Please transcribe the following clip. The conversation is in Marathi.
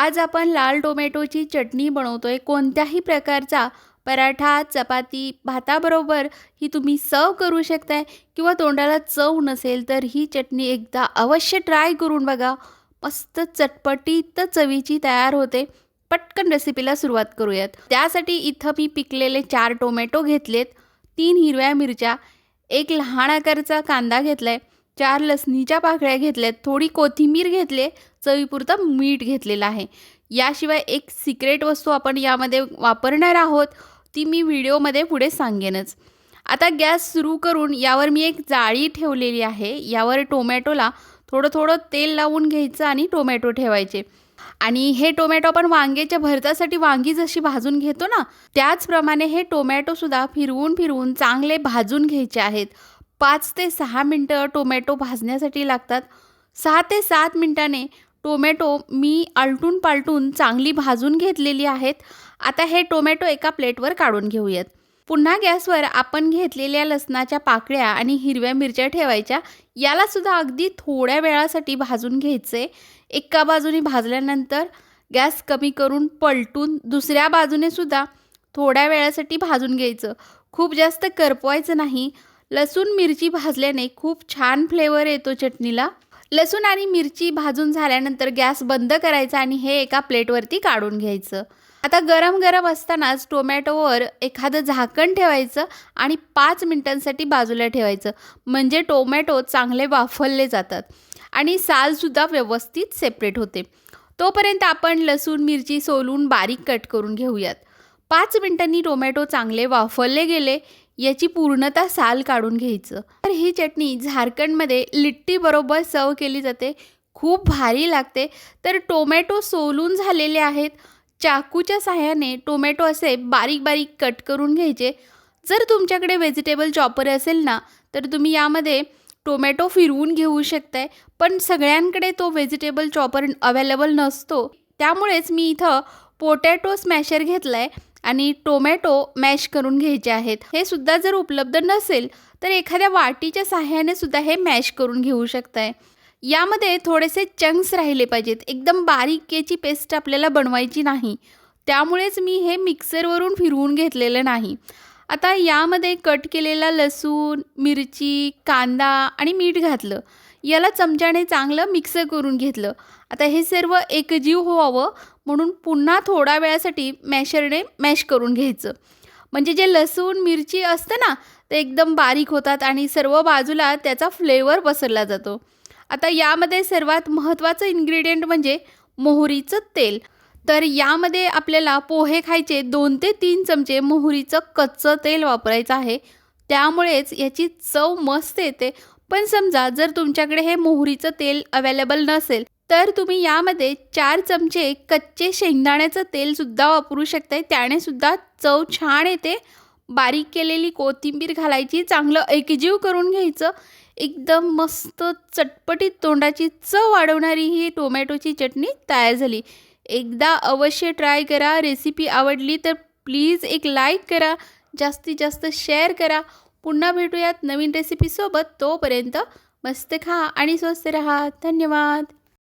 आज आपण लाल टोमॅटोची चटणी बनवतोय. कोणत्याही प्रकारचा पराठा चपाती भाताबरोबर ही तुम्ही सर्व करू शकताय किंवा तोंडाला चव नसेल तर ही चटणी एकदा अवश्य ट्राय करून बघा. मस्त चटपटीत चवीची तयार होते. पटकन रेसिपीला सुरुवात करूयात. त्यासाठी इथं मी पिकलेले चार टोमॅटो घेतलेत. तीन हिरव्या मिरच्या एक लहान आकाराचा कांदा घेतला आहे चार लसणीच्या पाकळ्या घेतल्यात थोडी कोथिंबीर घेतले चवीपुरतं मीठ घेतलेलं आहे. याशिवाय एक सिक्रेट वस्तू आपण यामध्ये वापरणार आहोत ती मी व्हिडिओमध्ये पुढे सांगेनच. आता गॅस सुरू करून यावर मी एक जाळी ठेवलेली आहे. यावर टोमॅटोला थोडं थोडं तेल लावून घ्यायचं आणि टोमॅटो ठेवायचे. आणि हे टोमॅटो आपण वांग्याच्या भरतासाठी वांगी जशी भाजून घेतो ना त्याचप्रमाणे हे टोमॅटोसुद्धा फिरवून फिरवून चांगले भाजून घ्यायचे आहेत. पाच ते सहा मिनटं टोमॅटो भाजण्यासाठी लागतात. सहा ते सात मिनटाने टोमॅटो मी आलटून पालटून चांगली भाजून घेतलेली आहेत. आता हे टोमॅटो एका प्लेटवर काढून घेऊयात. पुन्हा गॅसवर आपण घेतलेल्या लसणाच्या पाकळ्या आणि हिरव्या मिरच्या ठेवायच्या. यालासुद्धा अगदी थोड्या वेळासाठी भाजून घ्यायचे. एका बाजूने भाजल्यानंतर गॅस कमी करून पलटून दुसऱ्या बाजूने सुद्धा थोड्या वेळासाठी भाजून घ्यायचं. खूप जास्त करपवायचं नाही. लसूण मिरची भाजल्याने खूप छान फ्लेवर येतो चटणीला. लसूण आणि मिरची भाजून झाल्यानंतर गॅस बंद करायचा आणि हे एका प्लेटवरती काढून घ्यायचं. आता गरम गरम असतानाच टोमॅटोवर एखादं झाकण ठेवायचं आणि पाच मिनटांसाठी बाजूला ठेवायचं. म्हणजे टोमॅटो चांगले वाफरले जातात आणि सालसुद्धा व्यवस्थित सेपरेट होते. तोपर्यंत आपण लसूण मिरची सोलून बारीक कट करून घेऊयात. पाच मिनिटांनी टोमॅटो चांगले वाफरले गेले याची पूर्णतः साल काढून घ्यायचं. तर ही चटणी झारखंडमध्ये लिट्टीबरोबर सर्व केली जाते. खूप भारी लागते. तर टोमॅटो सोलून झालेले आहेत. चाकूच्या साह्याने टोमॅटो असे बारीक बारीक कट करून घ्यायचे. जर तुमच्याकडे व्हेजिटेबल चॉपर असेल ना तर तुम्ही यामध्ये टोमॅटो फिरवून घेऊ शकताय. पण सगळ्यांकडे तो व्हेजिटेबल चॉपर अवेलेबल नसतो. त्यामुळेच मी इथं पोटॅटो स्मॅशर घेतला आहे आणि टोमॅटो मॅश करून घ्यायचे आहेत. हे सुद्धा जर उपलब्ध नसेल तर एखाद्या वाटीच्या सहाय्याने सुद्धा हे मॅश करून घेऊ शकताय. यामध्ये थोडेसे चंक्स राहिले पाहिजेत. एकदम बारीक याची पेस्ट आपल्याला बनवायची नाही. त्यामुळेच मी हे मिक्सरवरून फिरवून घेतलेलं नाही. आता यामध्ये कट केलेला लसूण मिरची कांदा आणि मीठ घातलं. याला चमच्याने चांगलं मिक्स करून घेतलं. आता हे सर्व एकजीव व्हावं म्हणून पुन्हा थोड्या वेळासाठी मॅशरने मॅश करून घ्यायचं. म्हणजे जे लसूण मिरची असतं ना ते एकदम बारीक होतात आणि सर्व बाजूला त्याचा फ्लेवर पसरला जातो. आता यामध्ये सर्वात महत्त्वाचं इन्ग्रेडियंट म्हणजे मोहरीचं तेल. तर यामध्ये आपल्याला पोहे खायचे दोन ते तीन चमचे मोहरीचं कच्चं तेल वापरायचं आहे. त्यामुळेच याची चव मस्त येते. पण समजा जर तुमच्याकडे हे मोहरीचं तेल अवेलेबल नसेल तर तुम्ही यामध्ये चार चमचे कच्चे शेंगदाण्याचं तेलसुद्धा वापरू शकताय. त्याने सुद्धा चव छान येते. बारीक केलेली कोथिंबीर घालायची चांगलं एकजीव करून घ्यायचं. एकदम मस्त चटपटीत तोंडाची चव वाढवणारी ही टोमॅटोची चटणी तयार झाली. एकदा अवश्य ट्राय करा. रेसिपी आवडली तर प्लीज एक लाईक करा. जास्तीत जास्त शेअर करा. पुन्हा भेटूयात नवीन रेसिपीसोबत तोपर्यंत मस्त खा आणि स्वस्त रहा. धन्यवाद.